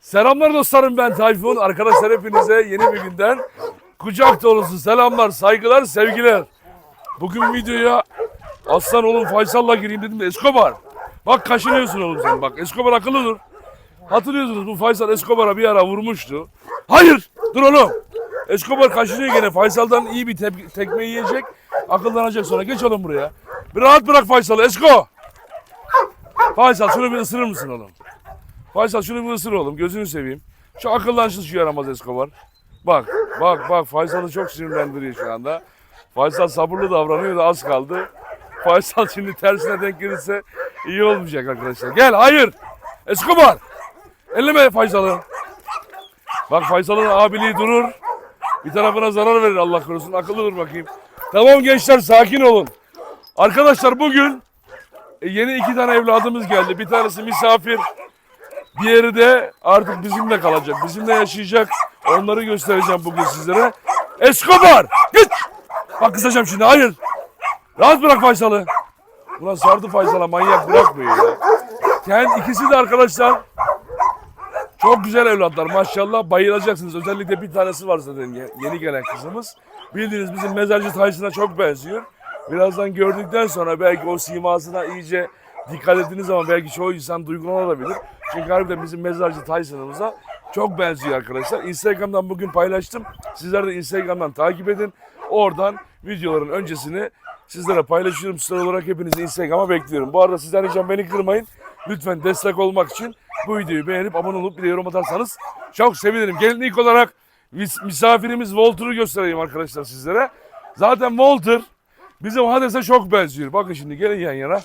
Selamlar dostlarım ben Tayfun. Arkadaşlar hepinize yeni bir günden kucak dolusu selamlar, saygılar, sevgiler. Bugün videoya aslan oğlum Faysal'la gireyim dedim de Escobar. Bak kaşınıyorsun oğlum sen bak. Escobar akıllı dur. Hatırlıyorsunuz bu Faysal Escobar'a bir ara vurmuştu. Hayır dur oğlum. Escobar kaşınıyor gene. Faysal'dan iyi bir tep- tekme yiyecek. Akıllanacak sonra. Geç oğlum buraya. Bir rahat bırak Faysal'ı. Esko. Faysal şunu bir ısırır mısın oğlum? Faysal şunu bir ısır oğlum gözünü seveyim. Şu akıllansın şu yaramaz Escobar. Bak bak bak Faysal'ı çok sinirlendiriyor şu anda. Faysal sabırlı davranıyor da az kaldı. Faysal şimdi tersine denk gelirse iyi olmayacak arkadaşlar. Gel hayır. Escobar. Elleme Faysal'ı. Bak Faysal'ın abiliği durur. Bir tarafına zarar verir Allah korusun. Akıllı dur bakayım. Tamam gençler sakin olun. Arkadaşlar bugün e, yeni iki tane evladımız geldi. Bir tanesi misafir. Diğeri de artık bizimle kalacak. Bizimle yaşayacak. Onları göstereceğim bugün sizlere. Escobar! Git! Bak kızacağım şimdi. Hayır. Rahat bırak Faysal'ı. Ulan sardı Faysal'a manyak bırakmıyor ya. Yani ikisi de arkadaşlar çok güzel evlatlar maşallah bayılacaksınız. Özellikle bir tanesi var zaten ye- yeni gelen kızımız. Bildiğiniz bizim mezarcı Tyson'a çok benziyor. Birazdan gördükten sonra belki o simasına iyice dikkat ettiğiniz zaman belki çoğu insan duygulanabilir. Çünkü harbiden bizim mezarcı Tyson'ımıza çok benziyor arkadaşlar. Instagram'dan bugün paylaştım. Sizler de Instagram'dan takip edin. Oradan videoların öncesini sizlere paylaşıyorum. Sizler olarak hepinizi Instagram'a bekliyorum. Bu arada sizden ricam beni kırmayın. Lütfen destek olmak için bu videoyu beğenip abone olup bir de yorum atarsanız çok sevinirim. Gelin ilk olarak mis- misafirimiz Walter'ı göstereyim arkadaşlar sizlere. Zaten Walter bizim Hades'e çok benziyor. Bakın şimdi gelin yan yana.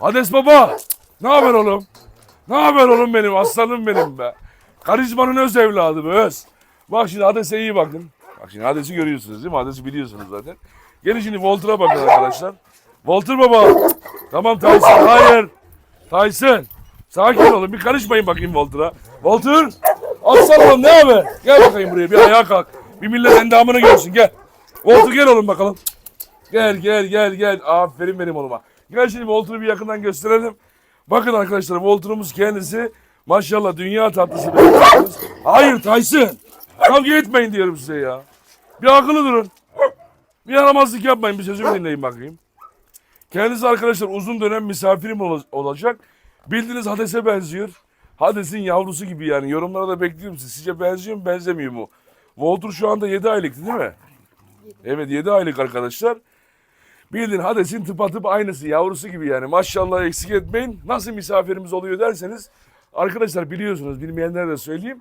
Hades baba ne haber oğlum? Ne haber oğlum benim aslanım benim be. Karizmanın öz evladı be öz. Bak şimdi Hades'e iyi bakın. Bak şimdi Hades'i görüyorsunuz değil mi? Hades'i biliyorsunuz zaten. Gelin şimdi Walter'a bakın arkadaşlar. Walter baba. Tamam Tyson hayır. Tyson. Sakin olun bir karışmayın bakayım Walter'a. Walter. Aslan oğlum ne haber? Gel bakayım buraya bir ayağa kalk. Bir millet endamını görsün gel. Walter gel oğlum bakalım. Gel gel gel gel. Aferin benim oğluma. Gel şimdi Walter'ı bir yakından gösterelim. Bakın arkadaşlar Walter'ımız kendisi maşallah dünya tatlısı. Hayır Tyson. Kavga etmeyin diyorum size ya. Bir akıllı durun. Bir yaramazlık yapmayın bir sözümü dinleyin bakayım. Kendisi arkadaşlar uzun dönem misafirim ol- olacak. Bildiğiniz Hades'e benziyor. Hades'in yavrusu gibi yani. Yorumlara da bekliyorum sizi. Sizce benziyor mu benzemiyor mu? Walter şu anda 7 aylıktı değil mi? Evet 7 aylık arkadaşlar. Bildiğin Hades'in tıpatıp aynısı yavrusu gibi yani. Maşallah eksik etmeyin. Nasıl misafirimiz oluyor derseniz. Arkadaşlar biliyorsunuz bilmeyenlere de söyleyeyim.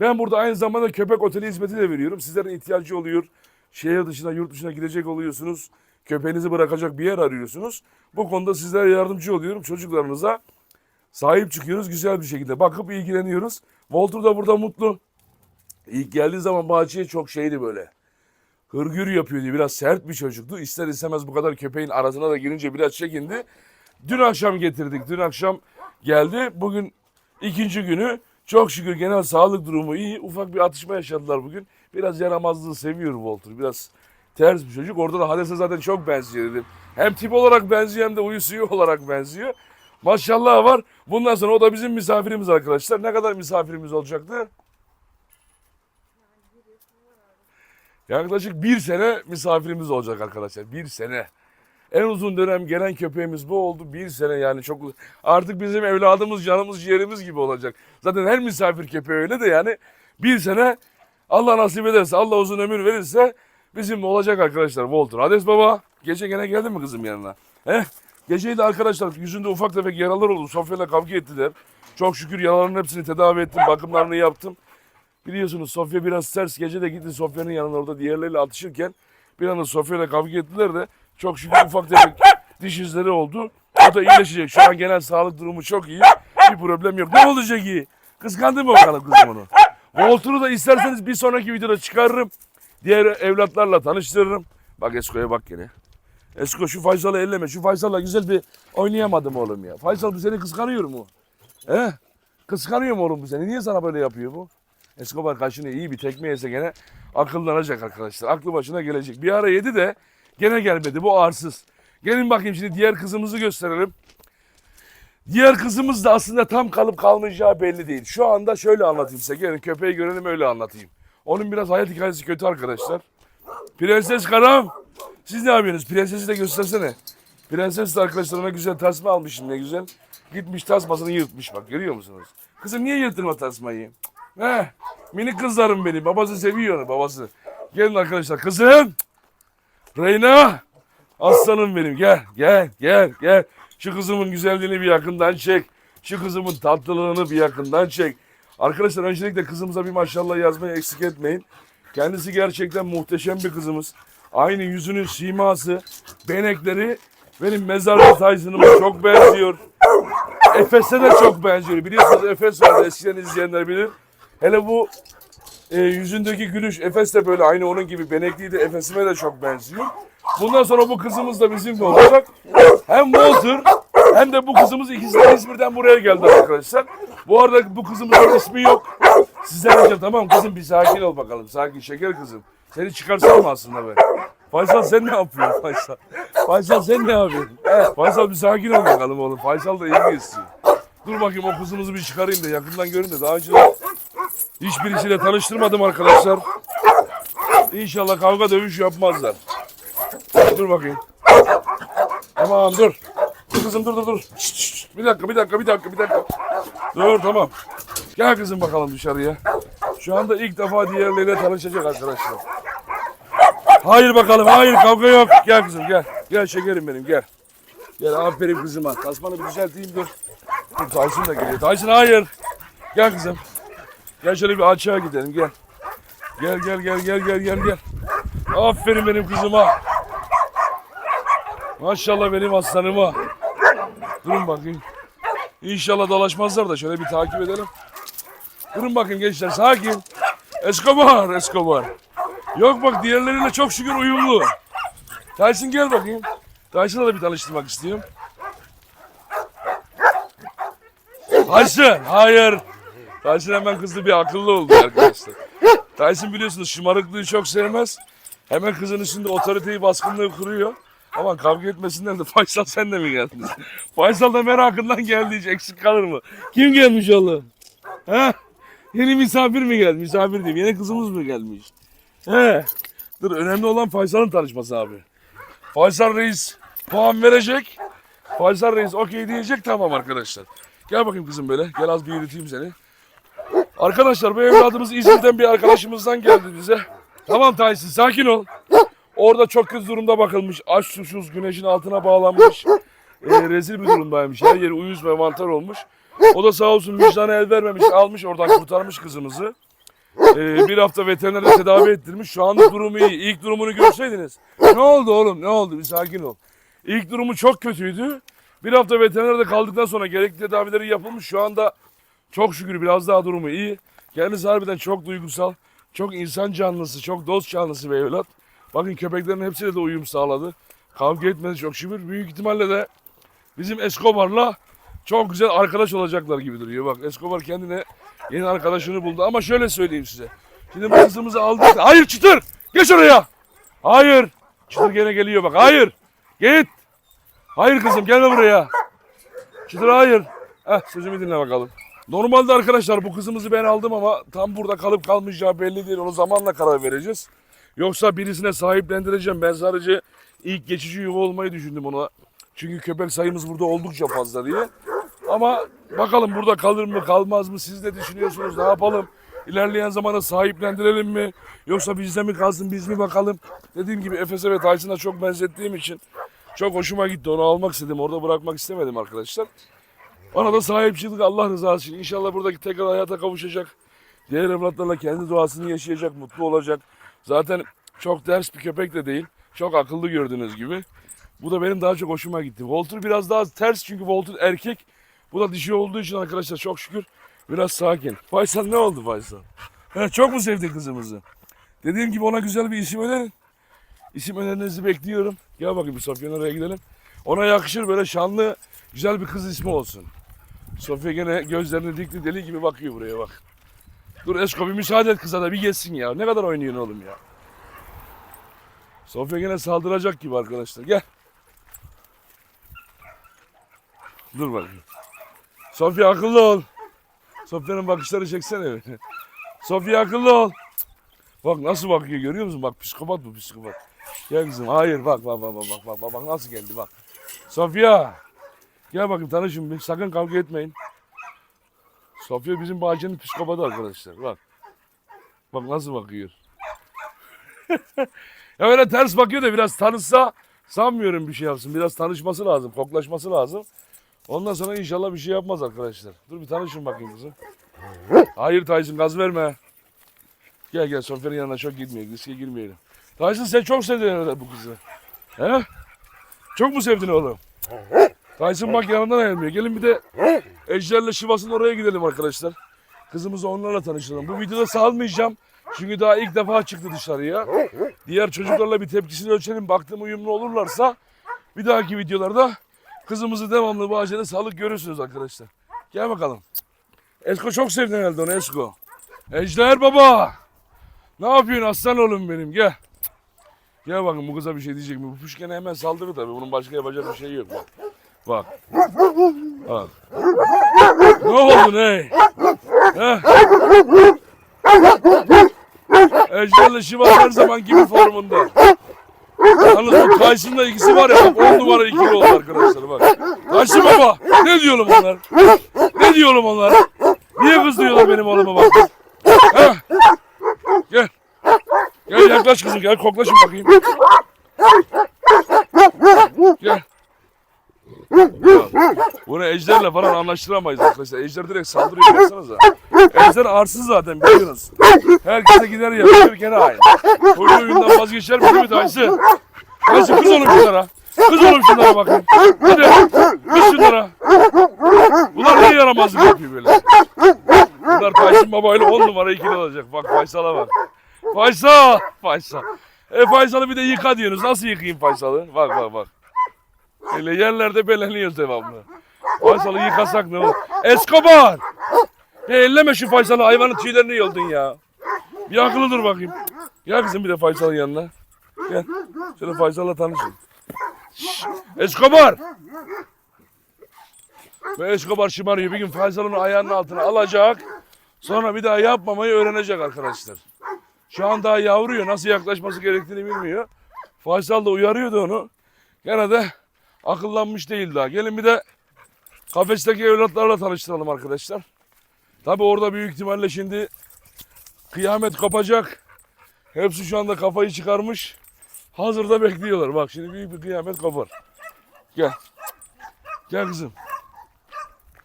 Ben burada aynı zamanda köpek oteli hizmeti de veriyorum. Sizlerin ihtiyacı oluyor. Şehir dışına, yurt dışına gidecek oluyorsunuz. Köpeğinizi bırakacak bir yer arıyorsunuz. Bu konuda sizlere yardımcı oluyorum. Çocuklarınıza sahip çıkıyoruz güzel bir şekilde. Bakıp ilgileniyoruz. Walter da burada mutlu. İlk geldiği zaman bahçeye çok şeydi böyle. Hırgür yapıyordu. Biraz sert bir çocuktu. İster istemez bu kadar köpeğin arasına da girince biraz çekindi. Dün akşam getirdik. Dün akşam geldi. Bugün ikinci günü. Çok şükür genel sağlık durumu iyi. Ufak bir atışma yaşadılar bugün. Biraz yaramazlığı seviyor Walter. Biraz ters bir çocuk. Orada da Hades'e zaten çok benziyor dedim. Hem tip olarak benziyor hem de uyu suyu olarak benziyor. Maşallah var. Bundan sonra o da bizim misafirimiz arkadaşlar. Ne kadar misafirimiz olacaktı? Yaklaşık bir sene misafirimiz olacak arkadaşlar. Bir sene. En uzun dönem gelen köpeğimiz bu oldu. Bir sene yani çok artık bizim evladımız, canımız, ciğerimiz gibi olacak. Zaten her misafir köpeği öyle de yani bir sene Allah nasip ederse, Allah uzun ömür verirse bizim olacak arkadaşlar Walter. Hades baba, gece gene geldin mi kızım yanına? He? Geceyi de arkadaşlar yüzünde ufak tefek yaralar oldu. Sofya'yla kavga ettiler. Çok şükür yaraların hepsini tedavi ettim, bakımlarını yaptım. Biliyorsunuz Sofya biraz ters. Gece de gitti Sofya'nın yanına orada diğerleriyle atışırken bir anda Sofya'yla kavga ettiler de çok şükür ufak tefek diş izleri oldu. O da iyileşecek. Şu an genel sağlık durumu çok iyi. Bir problem yok. Ne olacak iyi? Kıskandın mı bakalım kızım onu? Walter'ı da isterseniz bir sonraki videoda çıkarırım. Diğer evlatlarla tanıştırırım. Bak Esko'ya bak gene. Esko şu Faysal'ı elleme. Şu Faysal'la güzel bir oynayamadım oğlum ya. Faysal bu seni kıskanıyor mu? He? Kıskanıyor mu oğlum bu seni? Niye sana böyle yapıyor bu? Escobar kaşını iyi bir tekme yese gene akıllanacak arkadaşlar. Aklı başına gelecek. Bir ara yedi de gene gelmedi. Bu arsız. Gelin bakayım şimdi diğer kızımızı gösterelim. Diğer kızımız da aslında tam kalıp kalmayacağı belli değil. Şu anda şöyle anlatayım size. Gelin köpeği görelim öyle anlatayım. Onun biraz hayat hikayesi kötü arkadaşlar. Prenses Karam. Siz ne yapıyorsunuz? Prensesi de göstersene. Prenses de arkadaşlarına güzel tasma almışım ne güzel. Gitmiş tasmasını yırtmış bak görüyor musunuz? Kızım niye yırttın o tasmayı? He, minik kızlarım benim. Babası seviyor onu babası. Gelin arkadaşlar. Kızım. Reyna. Aslanım benim gel gel gel gel. Şu kızımın güzelliğini bir yakından çek. Şu kızımın tatlılığını bir yakından çek. Arkadaşlar öncelikle kızımıza bir maşallah yazmayı eksik etmeyin. Kendisi gerçekten muhteşem bir kızımız. Aynı yüzünün siması, benekleri benim mezarlı Tyson'ıma çok benziyor. Efes'e de çok benziyor. Biliyorsunuz Efes vardı eskiden izleyenler bilir. Hele bu e, yüzündeki gülüş Efes de böyle aynı onun gibi benekliydi. Efes'ime de çok benziyor. Bundan sonra bu kızımız da bizimle olacak. Hem Walter hem de bu kızımız ikisi de İzmir'den buraya geldi arkadaşlar. Bu arada bu kızımızın ismi yok. Sizden önce tamam kızım bir sakin ol bakalım. Sakin şeker kızım. Seni çıkarsam mı aslında ben? Faysal sen ne yapıyorsun Faysal? Faysal sen ne yapıyorsun? Faysal bir sakin ol bakalım oğlum. Faysal da iyi geçsin. Dur bakayım o kızımızı bir çıkarayım da yakından görün de daha önce hiçbirisiyle tanıştırmadım arkadaşlar. İnşallah kavga dövüş yapmazlar. Dur bakayım. Tamam dur. Kızım dur dur dur. Bir dakika bir dakika bir dakika bir dakika. Dur tamam. Gel kızım bakalım dışarıya. Şu anda ilk defa diğerleriyle tanışacak arkadaşlar. Hayır bakalım hayır kavga yok. Gel kızım gel. Gel şekerim benim gel. Gel aferin kızıma. Tasmanı bir düzelteyim dur. Dur Tyson da geliyor. Tyson hayır. Gel kızım. Gel şöyle bir açığa gidelim gel. Gel gel gel gel gel gel gel. Aferin benim kızıma. Maşallah benim aslanıma. Durun bakayım. İnşallah dolaşmazlar da şöyle bir takip edelim. Durun bakayım gençler sakin. Escobar, Escobar. Yok bak diğerleriyle çok şükür uyumlu. Tyson gel bakayım. Tyson'la da bir tanıştırmak istiyorum. Tyson, hayır. Tyson hemen kızdı bir akıllı oldu arkadaşlar. Tyson biliyorsunuz şımarıklığı çok sevmez. Hemen kızın üstünde otoriteyi baskınlığı kuruyor. Aman kavga etmesinler de Faysal sen de mi geldin? Faysal da merakından geldi hiç eksik kalır mı? Kim gelmiş oğlum? He? Yeni misafir mi geldi? Misafir diyeyim. Yeni kızımız mı gelmiş? He. Dur önemli olan Faysal'ın tanışması abi. Faysal Reis puan verecek. Faysal Reis okey diyecek tamam arkadaşlar. Gel bakayım kızım böyle. Gel az bir yürüteyim seni. Arkadaşlar bu evladımız İzmir'den bir arkadaşımızdan geldi bize. Tamam Tyson sakin ol. Orada çok kötü durumda bakılmış. Aç susuz güneşin altına bağlanmış. Ee, rezil bir durumdaymış. Her yeri uyuz ve mantar olmuş. O da sağ olsun vicdana el vermemiş. Almış oradan kurtarmış kızımızı. Ee, bir hafta veterinerde tedavi ettirmiş. Şu anda durumu iyi. İlk durumunu görseydiniz. Ne oldu oğlum ne oldu bir sakin ol. İlk durumu çok kötüydü. Bir hafta veterinerde kaldıktan sonra gerekli tedavileri yapılmış. Şu anda çok şükür biraz daha durumu iyi. Kendisi harbiden çok duygusal, çok insan canlısı, çok dost canlısı bir evlat. Bakın köpeklerin hepsiyle de uyum sağladı. Kavga etmedi çok şükür. Büyük ihtimalle de bizim Escobar'la çok güzel arkadaş olacaklar gibi duruyor. Bak Escobar kendine yeni arkadaşını buldu. Ama şöyle söyleyeyim size. Şimdi kızımızı aldık. Hayır çıtır! Geç oraya! Hayır! Çıtır gene geliyor bak. Hayır! Git! Hayır kızım gelme buraya. Çıtır hayır. Heh sözümü dinle bakalım. Normalde arkadaşlar bu kızımızı ben aldım ama tam burada kalıp kalmayacağı belli değil. Onu zamanla karar vereceğiz. Yoksa birisine sahiplendireceğim. Ben sadece ilk geçici yuva olmayı düşündüm ona. Çünkü köpek sayımız burada oldukça fazla diye. Ama bakalım burada kalır mı kalmaz mı siz ne düşünüyorsunuz ne yapalım? İlerleyen zamana sahiplendirelim mi? Yoksa bizde mi kalsın biz mi bakalım? Dediğim gibi Efes'e ve Tyson'a çok benzettiğim için çok hoşuma gitti. Onu almak istedim. Orada bırakmak istemedim arkadaşlar. Bana da sahip çıktık Allah rızası için. İnşallah buradaki tekrar hayata kavuşacak. Diğer evlatlarla kendi doğasını yaşayacak, mutlu olacak. Zaten çok ters bir köpek de değil. Çok akıllı gördüğünüz gibi. Bu da benim daha çok hoşuma gitti. Walter biraz daha ters çünkü Walter erkek. Bu da dişi olduğu için arkadaşlar çok şükür biraz sakin. Faysal ne oldu Faysal? He, çok mu sevdin kızımızı? Dediğim gibi ona güzel bir isim önerin. İsim önerinizi bekliyorum. Gel bakayım Sofya'nın oraya gidelim. Ona yakışır böyle şanlı güzel bir kız ismi olsun. Sofya gene gözlerini dikti deli gibi bakıyor buraya bak. Dur Esko bir müsaade et kıza da bir geçsin ya. Ne kadar oynuyorsun oğlum ya. Sofya gene saldıracak gibi arkadaşlar. Gel. Dur bakayım. Sofya akıllı ol. Sofya'nın bakışları çeksene. Sofya akıllı ol. Bak nasıl bakıyor görüyor musun? Bak psikopat bu psikopat. Gel kızım. Hayır bak bak bak bak bak bak, bak nasıl geldi bak. Sofya. Gel bakayım tanışın bir. Sakın kavga etmeyin. Sofya bizim bahçenin psikopatı arkadaşlar. Bak. Bak nasıl bakıyor. ya öyle ters bakıyor da biraz tanışsa sanmıyorum bir şey yapsın. Biraz tanışması lazım, koklaşması lazım. Ondan sonra inşallah bir şey yapmaz arkadaşlar. Dur bir tanışın bakayım kızım. Hayır Tyson gaz verme. Gel gel Sofya'nın yanına çok gitmeyelim. Riske girmeyelim. Tyson sen çok sevdin herhalde bu kızı. He? Çok mu sevdin oğlum? Tyson bak yanından ayrılmıyor. Gelin bir de Ejder'le Şivas'ın oraya gidelim arkadaşlar. Kızımızı onlarla tanıştıralım. Bu videoda salmayacağım. Çünkü daha ilk defa çıktı dışarıya. Diğer çocuklarla bir tepkisini ölçelim. Baktım uyumlu olurlarsa bir dahaki videolarda kızımızı devamlı bahçede sağlık görürsünüz arkadaşlar. Gel bakalım. Esko çok sevdin herhalde onu Esko. Ejder baba. Ne yapıyorsun aslan oğlum benim gel. Gel bakın bu kıza bir şey diyecek mi? Bu püşkene hemen saldırır tabii. Bunun başka yapacak bir şey yok. Bak. Bak. Bak. Ne oldu ne? Ejder'le Şivan her zaman gibi formunda. Yalnız bu Tyson'la ikisi var ya bak 10 numara ikili oldu arkadaşlar bak. Tyson baba ne diyorum onlar? Ne diyorum onlar? Niye kızıyorlar benim oğluma bak. Heh. Gel. Gel yaklaş kızım gel koklaşın bakayım. Gel. Bunu Ejder'le falan anlaştıramayız arkadaşlar. Ejder direkt saldırıyor baksanıza. Ejder arsız zaten biliyorsunuz. Herkese gider yapıyor gene aynı. Oyun oyundan vazgeçer mi gibi Tyson? Tyson kız oğlum şunlara. Kız oğlum şunlara bakın. Hadi kız şunlara. Bunlar ne yaramazlık yapıyor böyle. Bunlar Tyson babayla 10 numara ikili olacak. Bak Faysal'a bak. Faysal. Faysal. E Faysal'ı bir de yıka diyorsunuz. Nasıl yıkayayım Faysal'ı? Bak bak bak. Öyle yerlerde beleniyoruz devamlı. Faysal'ı yıkasak ne olur? Escobar! Ya elleme şu Faysal'ı hayvanın tüylerini yoldun ya. Bir akıllı dur bakayım. Gel kızım bir de Faysal'ın yanına. Gel. Şöyle Faysal'la tanışın. Şşş, Escobar! Ve Escobar şımarıyor. Bir gün Faysal'ın ayağının altına alacak. Sonra bir daha yapmamayı öğrenecek arkadaşlar. Şu an daha yavruyor. Nasıl yaklaşması gerektiğini bilmiyor. Faysal da uyarıyordu onu. Gene de akıllanmış değil daha. Gelin bir de kafesteki evlatlarla tanıştıralım arkadaşlar. Tabi orada büyük ihtimalle şimdi kıyamet kopacak. Hepsi şu anda kafayı çıkarmış. Hazırda bekliyorlar. Bak şimdi büyük bir kıyamet kopar. Gel. Gel kızım.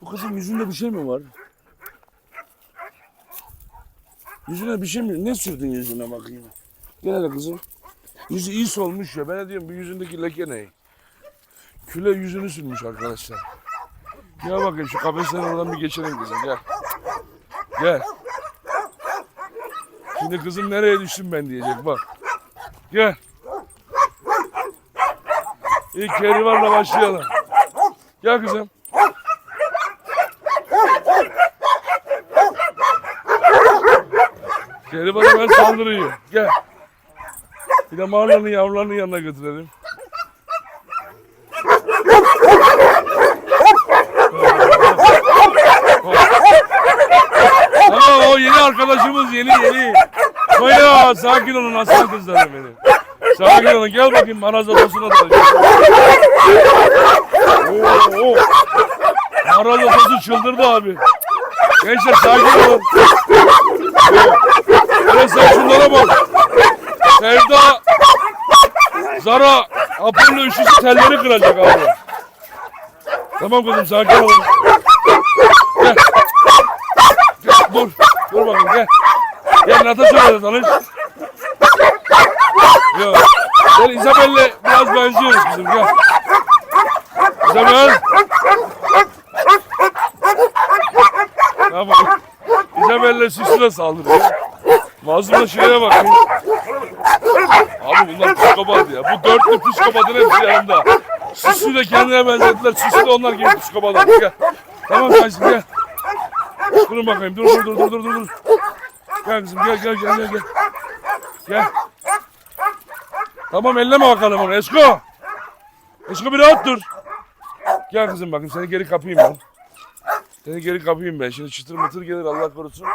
Bu kızın yüzünde bir şey mi var? Yüzüne bir şey mi? Ne sürdün yüzüne bakayım? Gel hele kızım. Yüzü iyi solmuş ya. Ben de diyorum bu yüzündeki leke ne? Küle yüzünü sürmüş arkadaşlar. Gel bakayım şu kafesten oradan bir geçelim kızım gel. Gel. Şimdi kızım nereye düştüm ben diyecek bak. Gel. İlk kerivarla başlayalım. Gel kızım. Kerivan hemen saldırıyor. Gel. Bir de Marla'nın yavrularının yanına götürelim. Aa, o yeni arkadaşımız yeni yeni. Koya sakin olun aslan kızlarım benim. Sakin olun gel bakayım Maraz odasına da. Oo, oo. Maraz odası çıldırdı abi. Gençler sakin olun. Hele sen şunlara bak. Sevda Zara Apollo üçlüsü telleri kıracak abi. Tamam kızım sakin olun. Gel. Gel dur. Dur bakayım gel. Gel Da tanış. Yok. Gel Isabel'le biraz benziyoruz kızım gel. Isabel. Tamam. Isabel'le Süsü'ne saldırıyor. Mazlum'a şuraya bakayım. Abi bunlar psikopat ya. Bu dörtlü psikopatın hepsi yanında. Süsü de kendine benzettiler. Süsü de onlar gibi psikopat. Gel. Tamam kardeşim gel. Durun bakayım. Dur dur dur dur dur dur. Gel gel gel gel gel gel. Gel. Tamam elleme bakalım onu. Esko. Esko bir rahat dur. Gel kızım bakayım seni geri kapayım ben. Seni geri kapayım ben. Şimdi çıtır mıtır gelir Allah korusun.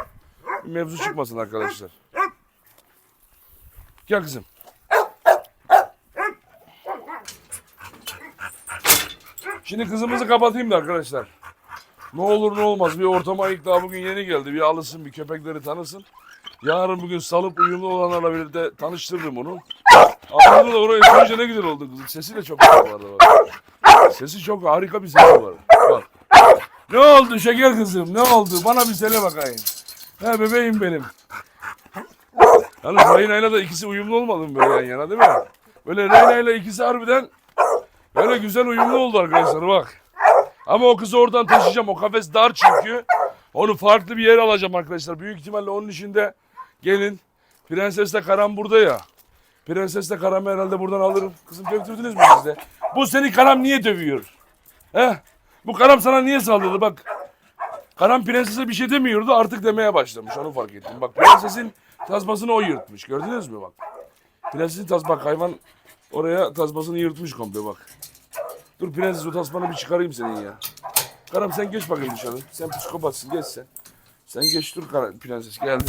Bir mevzu çıkmasın arkadaşlar. Gel kızım. Şimdi kızımızı kapatayım da arkadaşlar. Ne olur ne olmaz bir ortama ilk daha bugün yeni geldi. Bir alışsın bir köpekleri tanısın. Yarın bugün salıp uyumlu olanlarla birlikte tanıştırırım onu. Aslında da oraya söyleyince ne güzel oldu kızım. Sesi de çok güzel arada bak. Sesi çok harika bir sesi var. Bak. Ne oldu şeker kızım ne oldu? Bana bir söyle bakayım. He bebeğim benim. Yalnız Reyna ile de ikisi uyumlu olmadı mı böyle yan yana değil mi? Böyle Reyna ile ikisi harbiden böyle güzel uyumlu oldu arkadaşlar bak. Ama o kızı oradan taşıyacağım. O kafes dar çünkü. Onu farklı bir yere alacağım arkadaşlar. Büyük ihtimalle onun içinde gelin. Prenses de Karam burada ya. Prenses de Karam'ı herhalde buradan alırım. Kızım döktürdünüz mü siz de? Bu seni Karam niye dövüyor? He? Bu Karam sana niye saldırdı bak. Karam prensese bir şey demiyordu artık demeye başlamış. Onu fark ettim. Bak prensesin tasmasını o yırtmış. Gördünüz mü bak. Prensesin tas bak hayvan oraya tasmasını yırtmış komple bak. Dur prenses o tasmanı bir çıkarayım senin ya. Karam sen geç bakayım dışarı. Sen psikopatsın geç sen. Sen geç dur prenses geldi.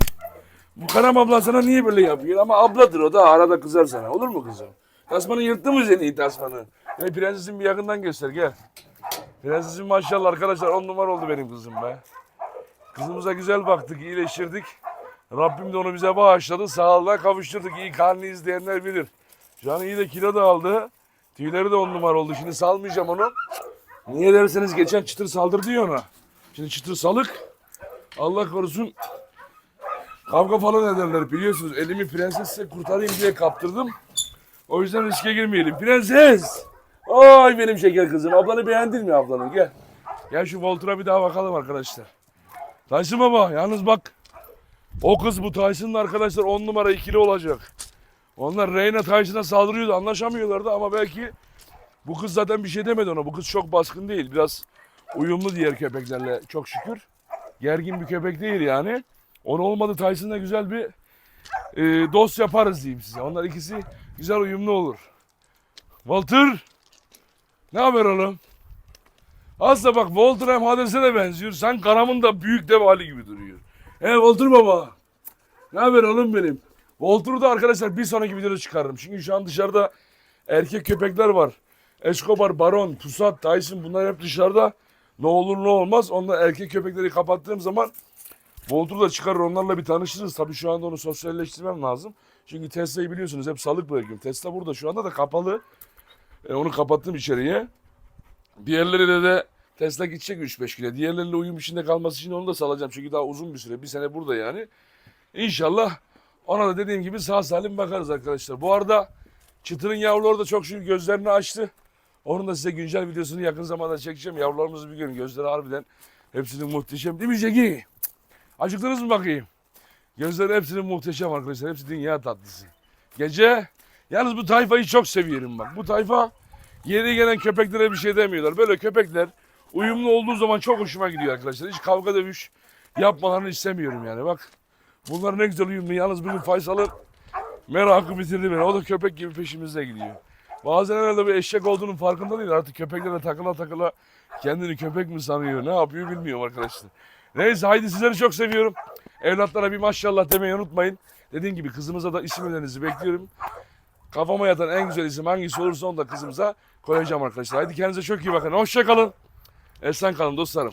Bu Karam abla sana niye böyle yapıyor? Ama abladır o da arada kızar sana. Olur mu kızım? Tasmanı yırttı mı senin tasmanı? Ya prensesin bir yakından göster gel. Prensesim maşallah arkadaşlar on numara oldu benim kızım be. Kızımıza güzel baktık, iyileştirdik. Rabbim de onu bize bağışladı. Sağlığına kavuşturduk. İyi karnı izleyenler bilir. Şu an iyi de kilo da aldı. Tüyleri de on numara oldu. Şimdi salmayacağım onu. Niye derseniz geçen çıtır saldırdı ya ona. Şimdi çıtır salık. Allah korusun. Kavga falan ederler biliyorsunuz. Elimi prensesle kurtarayım diye kaptırdım. O yüzden riske girmeyelim. Prenses! Ay benim şeker kızım. Ablanı beğendin mi ablanı? Gel. Gel şu Voltur'a bir daha bakalım arkadaşlar. Tyson baba yalnız bak. O kız bu Tyson'ın arkadaşlar 10 numara ikili olacak. Onlar Reyna Tyson'a saldırıyordu anlaşamıyorlardı ama belki bu kız zaten bir şey demedi ona. Bu kız çok baskın değil. Biraz uyumlu diğer köpeklerle çok şükür. Gergin bir köpek değil yani. Onu olmadı Tyson'la güzel bir e, dost yaparız diyeyim size. Onlar ikisi güzel uyumlu olur. Walter. Ne haber oğlum? Aslında bak Walter hem Hades'e de benziyor. Sen Karam'ın da büyük dev hali gibi duruyor. He Walter baba. Ne haber oğlum benim? Walter'ı da arkadaşlar bir sonraki videoda çıkarırım. Çünkü şu an dışarıda erkek köpekler var. Escobar, Baron, Pusat, Tyson bunlar hep dışarıda. Ne olur ne olmaz. Onlar erkek köpekleri kapattığım zaman Voltur'u da çıkarır onlarla bir tanışırız. Tabii şu anda onu sosyalleştirmem lazım. Çünkü Tesla'yı biliyorsunuz hep salık bırakıyorum. Tesla burada şu anda da kapalı. E, onu kapattım içeriye. Diğerleriyle de Tesla gidecek 3-5 güne. Diğerleriyle uyum içinde kalması için onu da salacağım. Çünkü daha uzun bir süre. Bir sene burada yani. İnşallah ona da dediğim gibi sağ salim bakarız arkadaşlar. Bu arada Çıtır'ın yavruları da çok şükür gözlerini açtı. Onun da size güncel videosunu yakın zamanda çekeceğim. Yavrularımızı bir görün. Gözleri harbiden hepsinin muhteşem. Değil mi Cegi? Acıktınız mı bakayım? Gözleri hepsinin muhteşem arkadaşlar. Hepsi dünya tatlısı. Gece yalnız bu tayfayı çok seviyorum bak. Bu tayfa yeni gelen köpeklere bir şey demiyorlar. Böyle köpekler uyumlu olduğu zaman çok hoşuma gidiyor arkadaşlar. Hiç kavga dövüş yapmalarını istemiyorum yani bak. Bunlar ne güzel uyumlu. Yalnız bugün Faysal'ın merakı bitirdi beni. O da köpek gibi peşimizde gidiyor. Bazen herhalde bir eşek olduğunun farkında değil. Artık köpeklere takıla takıla kendini köpek mi sanıyor? Ne yapıyor bilmiyorum arkadaşlar. Neyse haydi sizleri çok seviyorum. Evlatlara bir maşallah demeyi unutmayın. Dediğim gibi kızımıza da isim önerinizi bekliyorum. Kafama yatan en güzel isim hangisi olursa onu da kızımıza koyacağım arkadaşlar. Haydi kendinize çok iyi bakın. Hoşçakalın. Esen kalın dostlarım.